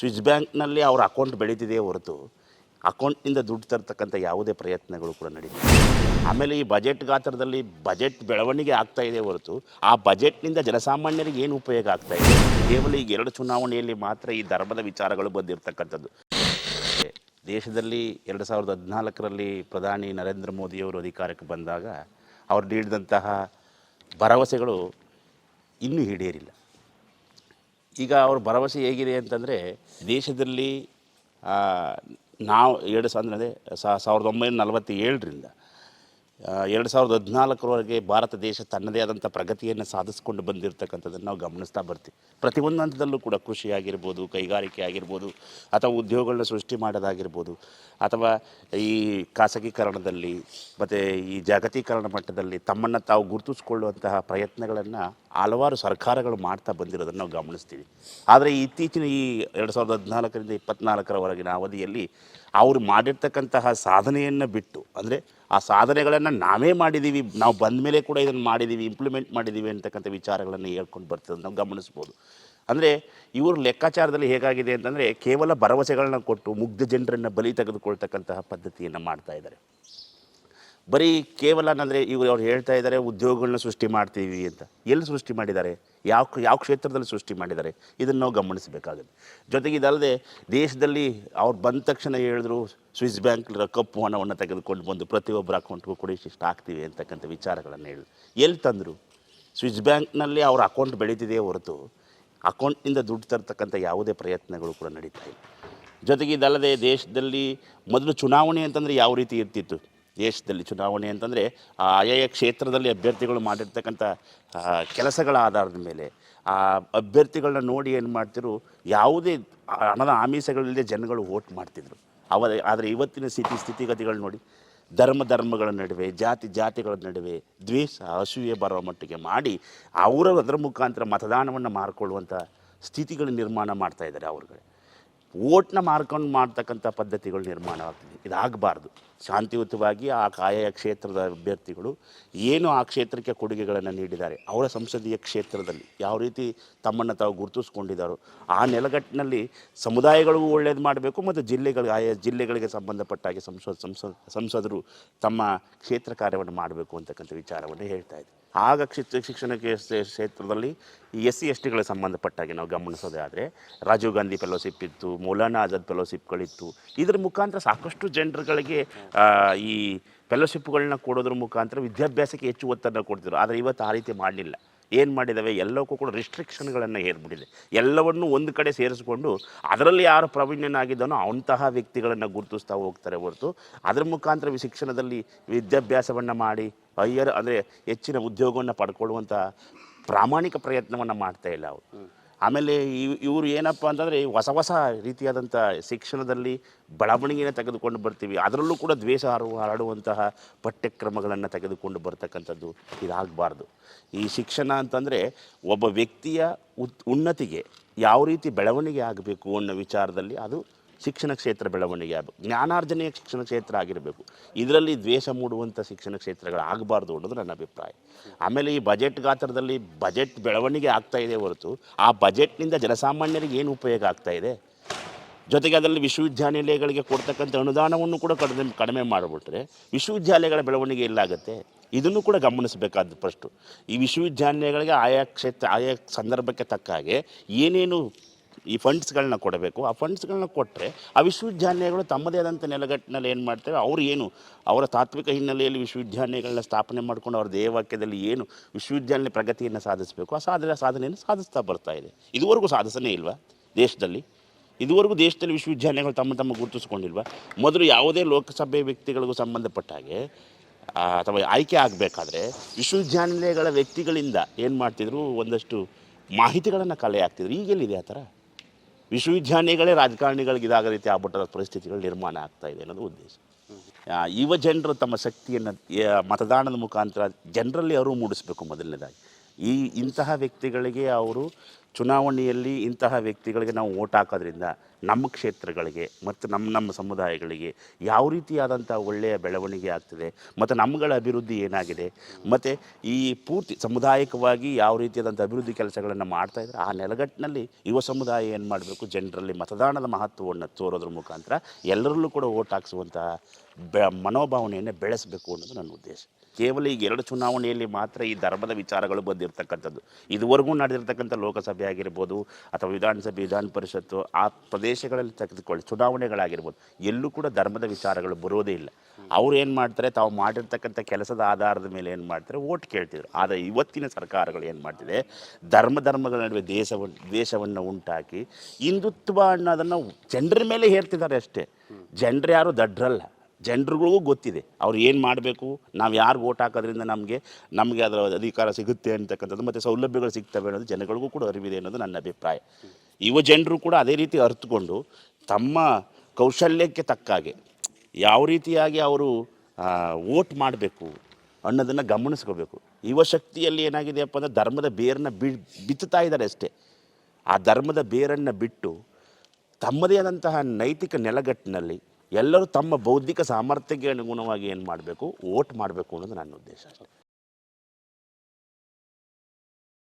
Swiss ಬ್ಯಾಂಕ್ನಲ್ಲಿ ಅವ್ರ account ಬೆಳೀತಿದೆಯೇ ಹೊರತು ಅಕೌಂಟ್ನಿಂದ ದುಡ್ಡು ತರ್ತಕ್ಕಂಥ ಯಾವುದೇ ಪ್ರಯತ್ನಗಳು ಕೂಡ ನಡೀತಿದೆ ಆಮೇಲೆ ಈ ಬಜೆಟ್ ಗಾತ್ರದಲ್ಲಿ ಬಜೆಟ್ ಬೆಳವಣಿಗೆ ಆಗ್ತಾ ಇದೆ ಹೊರತು ಆ ಬಜೆಟ್ನಿಂದ ಜನಸಾಮಾನ್ಯರಿಗೆ ಏನು ಉಪಯೋಗ ಆಗ್ತಾ ಇದೆ? ಕೇವಲ ಈಗ ಎರಡು ಚುನಾವಣೆಯಲ್ಲಿ ಮಾತ್ರ ಈ ಧರ್ಮದ ವಿಚಾರಗಳು ಬಂದಿರತಕ್ಕಂಥದ್ದು. ದೇಶದಲ್ಲಿ ಎರಡು ಸಾವಿರದ ಹದಿನಾಲ್ಕರಲ್ಲಿ ಪ್ರಧಾನಿ ನರೇಂದ್ರ ಮೋದಿಯವರು ಅಧಿಕಾರಕ್ಕೆ ಬಂದಾಗ ಅವರು ನೀಡಿದಂತಹ ಭರವಸೆಗಳು ಇನ್ನೂ ಈಡೇರಿಲ್ಲ. ಈಗ ಅವ್ರ ಭರವಸೆ ಹೇಗಿದೆ ಅಂತಂದರೆ ದೇಶದಲ್ಲಿ ನಾವು ಎರಡು ಅಂದರೆ ಸಾವಿರದ ಒಂಬೈನೂರ ನಲವತ್ತೇಳರಿಂದ ಎರಡು ಸಾವಿರದ ಹದಿನಾಲ್ಕರವರೆಗೆ ಭಾರತ ದೇಶ ತನ್ನದೇ ಆದಂಥ ಪ್ರಗತಿಯನ್ನು ಸಾಧಿಸ್ಕೊಂಡು ಬಂದಿರತಕ್ಕಂಥದ್ದನ್ನು ನಾವು ಗಮನಿಸ್ತಾ ಬರ್ತೀವಿ. ಪ್ರತಿಯೊಂದು ಹಂತದಲ್ಲೂ ಕೂಡ ಕೃಷಿ ಆಗಿರ್ಬೋದು ಕೈಗಾರಿಕೆ ಆಗಿರ್ಬೋದು, ಅಥವಾ ಉದ್ಯೋಗಗಳನ್ನ ಸೃಷ್ಟಿ ಮಾಡೋದಾಗಿರ್ಬೋದು, ಅಥವಾ ಈ ಖಾಸಗೀಕರಣದಲ್ಲಿ, ಮತ್ತು ಈ ಜಾಗತೀಕರಣ ಮಟ್ಟದಲ್ಲಿ ತಮ್ಮನ್ನು ತಾವು ಗುರುತಿಸ್ಕೊಳ್ಳುವಂತಹ ಪ್ರಯತ್ನಗಳನ್ನು ಹಲವಾರು ಸರ್ಕಾರಗಳು ಮಾಡ್ತಾ ಬಂದಿರೋದನ್ನು ನಾವು ಗಮನಿಸ್ತೀವಿ. ಆದರೆ ಇತ್ತೀಚಿನ ಈ ಎರಡು ಸಾವಿರದ ಹದಿನಾಲ್ಕರಿಂದ ಇಪ್ಪತ್ನಾಲ್ಕರವರೆಗಿನ ಅವಧಿಯಲ್ಲಿ ಅವರು ಮಾಡಿರ್ತಕ್ಕಂತಹ ಸಾಧನೆಯನ್ನು ಬಿಟ್ಟು, ಅಂದರೆ ಆ ಸಾಧನೆಗಳನ್ನು ನಾವೇ ಮಾಡಿದ್ದೀವಿ ನಾವು ಬಂದ ಮೇಲೆ ಕೂಡ ಇದನ್ನು ಮಾಡಿದ್ದೀವಿ ಇಂಪ್ಲಿಮೆಂಟ್ ಮಾಡಿದ್ದೀವಿ ಅಂತಕ್ಕಂಥ ವಿಚಾರಗಳನ್ನು ಹೇಳ್ಕೊಂಡು ಬರ್ತದೆ ನಾವು ಗಮನಿಸ್ಬೋದು. ಅಂದರೆ ಇವ್ರ ಲೆಕ್ಕಾಚಾರದಲ್ಲಿ ಹೇಗಾಗಿದೆ ಅಂತಂದರೆ ಕೇವಲ ಭರವಸೆಗಳನ್ನ ಕೊಟ್ಟು ಮುಗ್ಧ ಜನರನ್ನು ಬಲಿ ತೆಗೆದುಕೊಳ್ತಕ್ಕಂತಹ ಪದ್ಧತಿಯನ್ನು ಮಾಡ್ತಾ ಇದ್ದಾರೆ. ಬರೀ ಕೇವಲ ಅಂದರೆ ಇವರು ಅವ್ರು ಹೇಳ್ತಾ ಇದ್ದಾರೆ, ಉದ್ಯೋಗಗಳನ್ನ ಸೃಷ್ಟಿ ಮಾಡ್ತೀವಿ ಅಂತ. ಎಲ್ಲಿ ಸೃಷ್ಟಿ ಮಾಡಿದ್ದಾರೆ? ಯಾವ ಯಾವ ಕ್ಷೇತ್ರದಲ್ಲಿ ಸೃಷ್ಟಿ ಮಾಡಿದ್ದಾರೆ? ಇದನ್ನು ನಾವು ಗಮನಿಸಬೇಕಾಗುತ್ತೆ. ಜೊತೆಗೆ ಇದಲ್ಲದೆ ದೇಶದಲ್ಲಿ ಅವ್ರು ಬಂದ ತಕ್ಷಣ ಹೇಳಿದ್ರು, ಸ್ವಿಸ್ ಬ್ಯಾಂಕ್ ಕಪ್ಪು ಹಣವನ್ನು ತೆಗೆದುಕೊಂಡು ಬಂದು ಪ್ರತಿಯೊಬ್ಬರ ಅಕೌಂಟ್ಗೂ ಕೂಡ ಇಷ್ಟಿಷ್ಟು ಹಾಕ್ತೀವಿ ಅಂತಕ್ಕಂಥ ವಿಚಾರಗಳನ್ನು ಹೇಳಿ ಎಲ್ಲಿ ತಂದರು? ಸ್ವಿಸ್ ಬ್ಯಾಂಕ್ನಲ್ಲಿ ಅವ್ರ ಅಕೌಂಟ್ ಬೆಳೀತಿದೆಯೇ ಹೊರತು ಅಕೌಂಟ್ನಿಂದ ದುಡ್ಡು ತರ್ತಕ್ಕಂಥ ಯಾವುದೇ ಪ್ರಯತ್ನಗಳು ಕೂಡ ನಡೀತಾ ಇಲ್ಲ. ಜೊತೆಗೆ ಇದಲ್ಲದೆ ದೇಶದಲ್ಲಿ ಮೊದಲು ಚುನಾವಣೆ ಅಂತಂದರೆ ಯಾವ ರೀತಿ ಇರ್ತಿತ್ತು? ದೇಶದಲ್ಲಿ ಚುನಾವಣೆ ಅಂತಂದರೆ ಆ ಆಯಾಯ ಕ್ಷೇತ್ರದಲ್ಲಿ ಅಭ್ಯರ್ಥಿಗಳು ಮಾಡಿರ್ತಕ್ಕಂಥ ಕೆಲಸಗಳ ಆಧಾರದ ಮೇಲೆ. ಆ ಅಭ್ಯರ್ಥಿಗಳನ್ನ ನೋಡಿ ಏನು ಮಾಡ್ತಿರು ಯಾವುದೇ ಹಣದ ಆಮಿಷಗಳಿಲ್ಲದೆ ಜನಗಳು ವೋಟ್ ಮಾಡ್ತಿದ್ರು. ಅವ ಆದರೆ ಇವತ್ತಿನ ಸ್ಥಿತಿ, ಸ್ಥಿತಿಗತಿಗಳು ನೋಡಿ, ಧರ್ಮ ಧರ್ಮಗಳ ನಡುವೆ, ಜಾತಿ ಜಾತಿಗಳ ನಡುವೆ, ದ್ವೇಷ, ಅಸೂಯೆ ಬರೋ ಮಟ್ಟಿಗೆ ಮಾಡಿ ಅವರ ಅದರ ಮುಖಾಂತರ ಮತದಾನವನ್ನು ಮಾರ್ಕೊಳ್ಳುವಂಥ ಸ್ಥಿತಿಗಳು ನಿರ್ಮಾಣ ಮಾಡ್ತಾ ಇದ್ದಾರೆ ಅವ್ರುಗಳೇ. ಓಟ್ನ ಮಾರ್ಕೊಂಡು ಮಾಡ್ತಕ್ಕಂಥ ಪದ್ಧತಿಗಳು ನಿರ್ಮಾಣ ಆಗ್ತಿದೆ ಇದಾಗಬಾರ್ದು. ಶಾಂತಿಯುತವಾಗಿ ಆ ಆಯಾ ಕ್ಷೇತ್ರದ ಅಭ್ಯರ್ಥಿಗಳು ಏನು ಆ ಕ್ಷೇತ್ರಕ್ಕೆ ಕೊಡುಗೆಗಳನ್ನು ನೀಡಿದ್ದಾರೆ, ಅವರ ಸಂಸದೀಯ ಕ್ಷೇತ್ರದಲ್ಲಿ ಯಾವ ರೀತಿ ತಮ್ಮನ್ನು ತಾವು ಗುರುತಿಸ್ಕೊಂಡಿದ್ದಾರೋ, ಆ ನೆಲಗಟ್ಟಿನಲ್ಲಿ ಸಮುದಾಯಗಳಿಗೂ ಒಳ್ಳೇದು ಮಾಡಬೇಕು ಮತ್ತು ಜಿಲ್ಲೆಗಳಿಗೆ ಆಯಾ ಜಿಲ್ಲೆಗಳಿಗೆ ಸಂಬಂಧಪಟ್ಟ ಹಾಗೆ ಸಂಸದ ಸಂಸದ, ಸಂಸದರು ತಮ್ಮ ಕ್ಷೇತ್ರ ಕಾರ್ಯವನ್ನು ಮಾಡಬೇಕು ಅಂತಕ್ಕಂಥ ವಿಚಾರವನ್ನು ಹೇಳ್ತಾ ಇದೆ ಆಗ ಶಿಕ್ಷಣ ಕ್ಷೇ- ಕ್ಷೇತ್ರದಲ್ಲಿ ಈ ಎಸ್ ಸಿ, ಎಸ್ ಟಿಗಳಿಗೆ ಸಂಬಂಧಪಟ್ಟಾಗೆ ನಾವು ಗಮನಿಸೋದೇ ಆದರೆ, ರಾಜೀವ್ ಗಾಂಧಿ ಫೆಲೋಶಿಪ್ ಇತ್ತು ಮೌಲಾನಾ ಆಜಾದ್ ಫೆಲೋಶಿಪ್ಗಳಿತ್ತು ಇದ್ರ ಮುಖಾಂತರ ಸಾಕಷ್ಟು ಜನರುಗಳಿಗೆ ಈ ಫೆಲೋಶಿಪ್ಗಳನ್ನ ಕೊಡೋದ್ರ ಮುಖಾಂತರ ವಿದ್ಯಾಭ್ಯಾಸಕ್ಕೆ ಹೆಚ್ಚು ಒತ್ತನ್ನು ಕೊಡ್ತಿದ್ರು. ಆದರೆ ಇವತ್ತು ಆ ರೀತಿ ಮಾಡಲಿಲ್ಲ. ಏನು ಮಾಡಿದ್ದಾವೆ ಎಲ್ಲಕ್ಕೂ ಕೂಡ ರಿಸ್ಟ್ರಿಕ್ಷನ್ಗಳನ್ನು ಹೇರ್ಬಿಟ್ಟಿದೆ. ಎಲ್ಲವನ್ನು ಒಂದು ಕಡೆ ಸೇರಿಸ್ಕೊಂಡು ಅದರಲ್ಲಿ ಯಾರು ಪ್ರಾವೀಣ್ಯನಾಗಿದ್ದಾನೋ ಅಂತಹ ವ್ಯಕ್ತಿಗಳನ್ನು ಗುರುತಿಸ್ತಾ ಹೋಗ್ತಾರೆ ಹೊರತು. ಅದರ ಮುಖಾಂತರ ಶಿಕ್ಷಣದಲ್ಲಿ ವಿದ್ಯಾಭ್ಯಾಸವನ್ನು ಮಾಡಿ ಹೈಯರ್ ಅಂದರೆ ಹೆಚ್ಚಿನ ಉದ್ಯೋಗವನ್ನು ಪಡ್ಕೊಳ್ಳುವಂಥ ಪ್ರಾಮಾಣಿಕ ಪ್ರಯತ್ನವನ್ನು ಮಾಡ್ತಾ ಇಲ್ಲ ಅವರು. ಆಮೇಲೆ ಇವ್ ಇವರು ಏನಪ್ಪ ಅಂತಂದರೆ ಹೊಸ ಹೊಸ ರೀತಿಯಾದಂಥ ಶಿಕ್ಷಣದಲ್ಲಿ ಬೆಳವಣಿಗೆನ ತೆಗೆದುಕೊಂಡು ಬರ್ತೀವಿ. ಅದರಲ್ಲೂ ಕೂಡ ದ್ವೇಷ ಹರಡು ಹರಡುವಂತಹ ಪಠ್ಯಕ್ರಮಗಳನ್ನು ತೆಗೆದುಕೊಂಡು ಬರ್ತಕ್ಕಂಥದ್ದು ಇದಾಗಬಾರ್ದು. ಈ ಶಿಕ್ಷಣ ಅಂತಂದರೆ ಒಬ್ಬ ವ್ಯಕ್ತಿಯ ಉತ್ ಉನ್ನತಿಗೆ ಯಾವ ರೀತಿ ಬೆಳವಣಿಗೆ ಆಗಬೇಕು ಅನ್ನೋ ವಿಚಾರದಲ್ಲಿ ಅದು ಶಿಕ್ಷಣ ಕ್ಷೇತ್ರ ಬೆಳವಣಿಗೆ ಆಗಬೇಕು. ಜ್ಞಾನಾರ್ಜನೆಯ ಶಿಕ್ಷಣ ಕ್ಷೇತ್ರ ಆಗಿರಬೇಕು. ಇದರಲ್ಲಿ ದ್ವೇಷ ಮೂಡುವಂಥ ಶಿಕ್ಷಣ ಕ್ಷೇತ್ರಗಳು ಆಗಬಾರ್ದು ಅನ್ನೋದು ನನ್ನ ಅಭಿಪ್ರಾಯ. ಆಮೇಲೆ ಈ ಬಜೆಟ್ ಗಾತ್ರದಲ್ಲಿ ಬಜೆಟ್ ಬೆಳವಣಿಗೆ ಆಗ್ತಾ ಇದೆ ಹೊರತು ಆ ಬಜೆಟ್ನಿಂದ ಜನಸಾಮಾನ್ಯರಿಗೆ ಏನು ಉಪಯೋಗ ಆಗ್ತಾ ಇದೆ? ಜೊತೆಗೆ ಅದರಲ್ಲಿ ವಿಶ್ವವಿದ್ಯಾನಿಲಯಗಳಿಗೆ ಕೊಡ್ತಕ್ಕಂಥ ಅನುದಾನವನ್ನು ಕೂಡ ಕಡಿಮೆ ಕಡಿಮೆ ಮಾಡಿಬಿಟ್ರೆ ವಿಶ್ವವಿದ್ಯಾಲಯಗಳ ಬೆಳವಣಿಗೆ ಎಲ್ಲಾಗುತ್ತೆ? ಇದನ್ನು ಕೂಡ ಗಮನಿಸಬೇಕಾದ ಫಸ್ಟು. ಈ ವಿಶ್ವವಿದ್ಯಾನಿಲಯಗಳಿಗೆ ಆಯಾ ಕ್ಷೇತ್ರ, ಆಯಾ ಸಂದರ್ಭಕ್ಕೆ ತಕ್ಕ ಹಾಗೆ ಏನೇನು ಈ ಫಂಡ್ಸ್ಗಳನ್ನ ಕೊಡಬೇಕು. ಆ ಫಂಡ್ಸ್ಗಳನ್ನ ಕೊಟ್ಟರೆ ಆ ವಿಶ್ವವಿದ್ಯಾಲಯಗಳು ತಮ್ಮದೇ ಆದಂಥ ನೆಲಗಟ್ಟಿನಲ್ಲಿ ಏನು ಮಾಡ್ತೇವೆ? ಅವರು ಏನು? ಅವರ ತಾತ್ವಿಕ ಹಿನ್ನೆಲೆಯಲ್ಲಿ ವಿಶ್ವವಿದ್ಯಾನಿಲಯಗಳನ್ನ ಸ್ಥಾಪನೆ ಮಾಡಿಕೊಂಡು ಅವ್ರ ದೇಹವಾಕ್ಯದಲ್ಲಿ ಏನು ವಿಶ್ವವಿದ್ಯಾನಿಲಯ ಪ್ರಗತಿಯನ್ನು ಸಾಧಿಸಬೇಕು? ಆ ಸಾಧನೆ, ಸಾಧನೆಯನ್ನು ಸಾಧಿಸ್ತಾ ಬರ್ತಾ ಇದೆ. ಇದುವರೆಗೂ ಸಾಧಿಸನೇ ಇಲ್ವಾ ದೇಶದಲ್ಲಿ? ಇದುವರೆಗೂ ದೇಶದಲ್ಲಿ ವಿಶ್ವವಿದ್ಯಾಲಯಗಳು ತಮ್ಮ ತಮ್ಮ ಗುರುತಿಸ್ಕೊಂಡಿಲ್ವಾ? ಮೊದಲು ಯಾವುದೇ ಲೋಕಸಭೆ ವ್ಯಕ್ತಿಗಳಿಗೂ ಸಂಬಂಧಪಟ್ಟ ಹಾಗೆ ಅಥವಾ ಆಯ್ಕೆ ಆಗಬೇಕಾದ್ರೆ ವಿಶ್ವವಿದ್ಯಾನಿಲಯಗಳ ವ್ಯಕ್ತಿಗಳಿಂದ ಏನು ಮಾಡ್ತಿದ್ರು? ಒಂದಷ್ಟು ಮಾಹಿತಿಗಳನ್ನು ಕಲೆ ಆಗ್ತಿದ್ರು ಈಗೆಲ್ಲಿದೆ ಆ ಥರ? ವಿಶ್ವವಿದ್ಯಾನಿಲಯಗಳೇ ರಾಜಕಾರಣಿಗಳಿಗೆ ಇದಾಗ ರೀತಿ ಆಗ್ಬಿಟ್ಟ ಪರಿಸ್ಥಿತಿಗಳು ನಿರ್ಮಾಣ ಆಗ್ತಾ ಇದೆ ಅನ್ನೋದು ಉದ್ದೇಶ. ಯುವ ಜನರು ತಮ್ಮ ಶಕ್ತಿಯನ್ನು ಮತದಾನದ ಮುಖಾಂತರ ಜನರಲ್ಲಿ ಅರಿವು ಮೂಡಿಸಬೇಕು ಮೊದಲನೇದಾಗಿ. ಈ ಇಂತಹ ವ್ಯಕ್ತಿಗಳಿಗೆ ಅವರು ಚುನಾವಣೆಯಲ್ಲಿ ಇಂತಹ ವ್ಯಕ್ತಿಗಳಿಗೆ ನಾವು ಓಟ್ ಹಾಕೋದ್ರಿಂದ ನಮ್ಮ ಕ್ಷೇತ್ರಗಳಿಗೆ ಮತ್ತು ನಮ್ಮ ನಮ್ಮ ಸಮುದಾಯಗಳಿಗೆ ಯಾವ ರೀತಿಯಾದಂಥ ಒಳ್ಳೆಯ ಬೆಳವಣಿಗೆ ಆಗ್ತದೆ ಮತ್ತು ನಮ್ಮಗಳ ಅಭಿವೃದ್ಧಿ ಏನಾಗಿದೆ ಮತ್ತು ಈ ಪೂರ್ತಿ ಸಮುದಾಯಿಕವಾಗಿ ಯಾವ ರೀತಿಯಾದಂಥ ಅಭಿವೃದ್ಧಿ ಕೆಲಸಗಳನ್ನು ಮಾಡ್ತಾ ಇದ್ದಾರೆ, ಆ ನೆಲಗಟ್ಟಿನಲ್ಲಿ ಯುವ ಸಮುದಾಯ ಏನು ಮಾಡಬೇಕು, ಜನರಲ್ಲಿ ಮತದಾನದ ಮಹತ್ವವನ್ನು ತೋರೋದ್ರ ಮುಖಾಂತರ ಎಲ್ಲರಲ್ಲೂ ಕೂಡ ಓಟ್ ಹಾಕಿಸುವಂತಹ ಬೆ ಮನೋಭಾವನೆಯನ್ನು ಬೆಳೆಸಬೇಕು ಅನ್ನೋದು ನನ್ನ ಉದ್ದೇಶ. ಕೇವಲ ಈಗ ಎರಡು ಚುನಾವಣೆಯಲ್ಲಿ ಮಾತ್ರ ಈ ಧರ್ಮದ ವಿಚಾರಗಳು ಬಂದಿರತಕ್ಕಂಥದ್ದು. ಇದುವರೆಗೂ ನಡೆದಿರ್ತಕ್ಕಂಥ ಲೋಕಸಭೆ ಆಗಿರ್ಬೋದು ಅಥವಾ ವಿಧಾನಸಭೆ, ವಿಧಾನ ಪರಿಷತ್ತು ಆ ಪ್ರದೇಶಗಳಲ್ಲಿ ತೆಗೆದುಕೊಳ್ಳಿ, ಚುನಾವಣೆಗಳಾಗಿರ್ಬೋದು, ಎಲ್ಲೂ ಕೂಡ ಧರ್ಮದ ವಿಚಾರಗಳು ಬರೋದೇ ಇಲ್ಲ. ಅವ್ರು ಏನು ಮಾಡ್ತಾರೆ, ತಾವು ಮಾಡಿರ್ತಕ್ಕಂಥ ಕೆಲಸದ ಆಧಾರದ ಮೇಲೆ ಏನು ಮಾಡ್ತಾರೆ ಓಟ್ ಕೇಳ್ತಿದ್ರು. ಆದರೆ ಇವತ್ತಿನ ಸರ್ಕಾರಗಳು ಏನು ಮಾಡ್ತಿದೆ, ಧರ್ಮ ಧರ್ಮಗಳ ನಡುವೆ ದೇಶವನ್ನು ದೇಶವನ್ನು ಉಂಟಾಕಿ ಹಿಂದುತ್ವ ಅನ್ನೋದನ್ನು ಜನರ ಮೇಲೆ ಹೇರ್ತಿದ್ದಾರೆ ಅಷ್ಟೇ. ಜನರು ಯಾರು ದಡ್ರಲ್ಲ. ಜನರಿಗೂ ಗೊತ್ತಿದೆ. ಅವ್ರು ಏನು ಮಾಡಬೇಕು? ನಾವು ಯಾರು ಓಟ್ ಹಾಕೋದ್ರಿಂದ ನಮಗೆ ನಮಗೆ ಅದರ ಅಧಿಕಾರ ಸಿಗುತ್ತೆ ಅಂತಕ್ಕಂಥದ್ದು ಮತ್ತು ಸೌಲಭ್ಯಗಳು ಸಿಗ್ತವೆ ಅನ್ನೋದು ಜನಗಳಿಗೂ ಕೂಡ ಅರಿವಿದೆ ಅನ್ನೋದು ನನ್ನ ಅಭಿಪ್ರಾಯ. ಯುವ ಜನರು ಕೂಡ ಅದೇ ರೀತಿ ಅರ್ಥಕೊಂಡು ತಮ್ಮ ಕೌಶಲ್ಯಕ್ಕೆ ತಕ್ಕಾಗೆ ಯಾವ ರೀತಿಯಾಗಿ ಅವರು ಓಟ್ ಮಾಡಬೇಕು ಅನ್ನೋದನ್ನು ಗಮನಿಸ್ಕೋಬೇಕು. ಯುವ ಶಕ್ತಿಯಲ್ಲಿ ಏನಾಗಿದೆಯಪ್ಪ ಅಂದರೆ ಧರ್ಮದ ಬೇರನ್ನ ಬಿ, ಬಿತ್ತುತ್ತಾ ಇದ್ದಾರೆ ಅಷ್ಟೇ. ಆ ಧರ್ಮದ ಬೇರನ್ನು ಬಿಟ್ಟು ತಮ್ಮದೇ ಆದಂತಹ ನೈತಿಕ ನೆಲಗಟ್ಟಿನಲ್ಲಿ ಎಲ್ಲರೂ ತಮ್ಮ ಬೌದ್ಧಿಕ ಸಾಮರ್ಥ್ಯಕ್ಕೆ ಅನುಗುಣವಾಗಿ ಏನು ಮಾಡಬೇಕು? ಓಟ್ ಮಾಡಬೇಕು ಅನ್ನೋದು ನನ್ನ ಉದ್ದೇಶ ಅಷ್ಟೇ.